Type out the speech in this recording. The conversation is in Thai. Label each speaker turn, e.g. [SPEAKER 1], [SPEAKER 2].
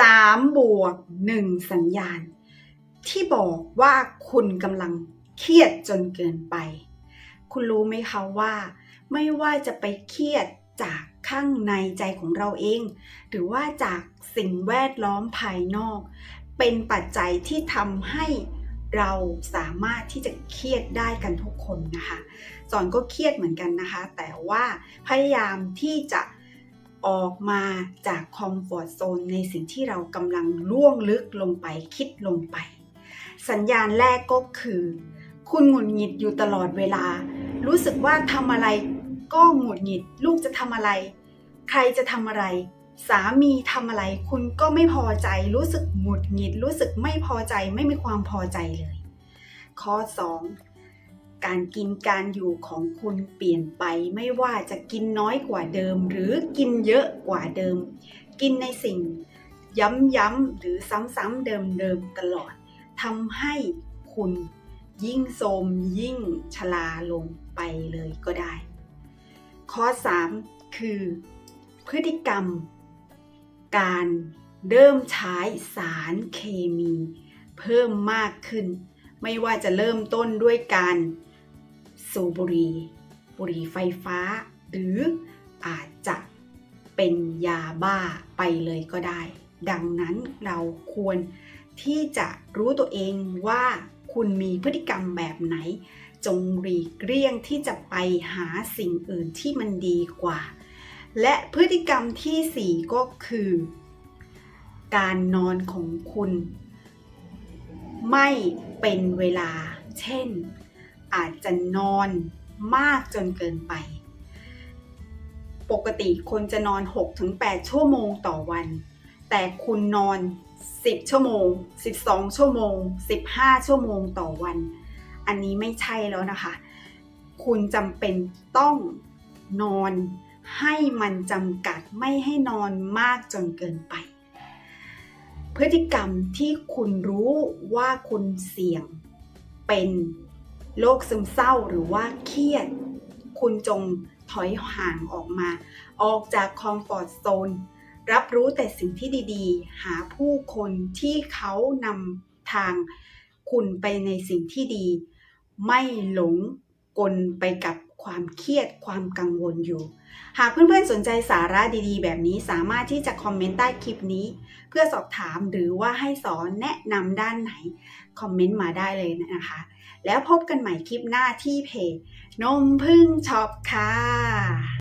[SPEAKER 1] 3 บวก 1 สัญญาณ ที่บอกว่าคุณกำลังเครียดจนเกินไป คุณรู้ไหมคะว่า ไม่ว่าจะไปเครียดจากข้างในใจของเราเอง หรือว่าจากสิ่งแวดล้อมภายนอก เป็นปัจจัยที่ทำให้เราสามารถที่จะเครียดได้กันทุกคนนะคะสอนก็เครียดเหมือนกันนะคะ แต่ว่าพยายามที่จะ ออกมาจากคอมฟอร์ทโซนในสิ่งที่เรากำลังล่วงลึกลงไปคิดลงไป สัญญาณแรกก็คือ คุณหงุดหงิดอยู่ตลอดเวลา รู้สึกว่าทำอะไรก็หงุดหงิด ลูกจะทำอะไร ใครจะทำอะไร สามีทำอะไร คุณก็ไม่พอใจ รู้สึกหงุดหงิด รู้สึกไม่พอใจ ไม่มีความพอใจเลย ข้อ 2 การกินการอยู่ของคุณเปลี่ยนไปไม่ว่าจะกินน้อยกว่าเดิม หรือกินเยอะกว่าเดิม กินในสิ่งย้ำๆหรือซ้ำๆเดิมๆตลอดทำให้คุณยิ่งโทมยิ่งชราลงไปเลยก็ได้ ข้อ 3 คือ พฤติกรรม การเริ่มใช้สารเคมี เพิ่มมากขึ้น ไม่ว่าจะเริ่มต้นด้วยการ สูบบุหรี่บุหรี่ไฟฟ้า หรืออาจจะเป็นยาบ้าไปเลยก็ได้ ดังนั้นเราควรที่จะรู้ตัวเองว่าคุณมีพฤติกรรมแบบไหน จงหลีกเลี่ยงที่จะไปหาสิ่งอื่นที่มันดีกว่า และพฤติกรรมทีสี่4 ก็คือ การนอนของคุณ ไม่เป็นเวลา เช่น อาจจะนอนมากจนเกินไป ปกติคนจะนอน 6-8 ชั่วโมงต่อวัน แต่คุณนอน 10 ชั่วโมง 12 ชั่วโมง 15 ชั่วโมงต่อวัน อันนี้ไม่ใช่แล้วนะคะ คุณจำเป็นต้องนอนให้มันจำกัดไม่ให้นอนมากจนเกินไป พฤติกรรมที่คุณรู้ว่าคุณเสี่ยงเป็น โรคซึมเศร้าหรือว่าเครียด คุณจงถอยห่างออกมา ออกจากคอมฟอร์ตโซน รับรู้แต่สิ่งที่ดีๆ หาผู้คนที่เขานำทางคุณไปในสิ่งที่ดี ไม่หลง กลไปกับความเครียดความกังวลอยู่ หากเพื่อนๆสนใจสาระดีๆ แบบนี้สามารถที่จะคอมเมนต์ใต้คลิปนี้ เพื่อสอบถามหรือว่าให้สอนแนะนำด้านไหน คอมเมนต์มาได้เลยนะคะ แล้วพบกันใหม่คลิปหน้าที่เพจนมพึ่งช็อปค่ะ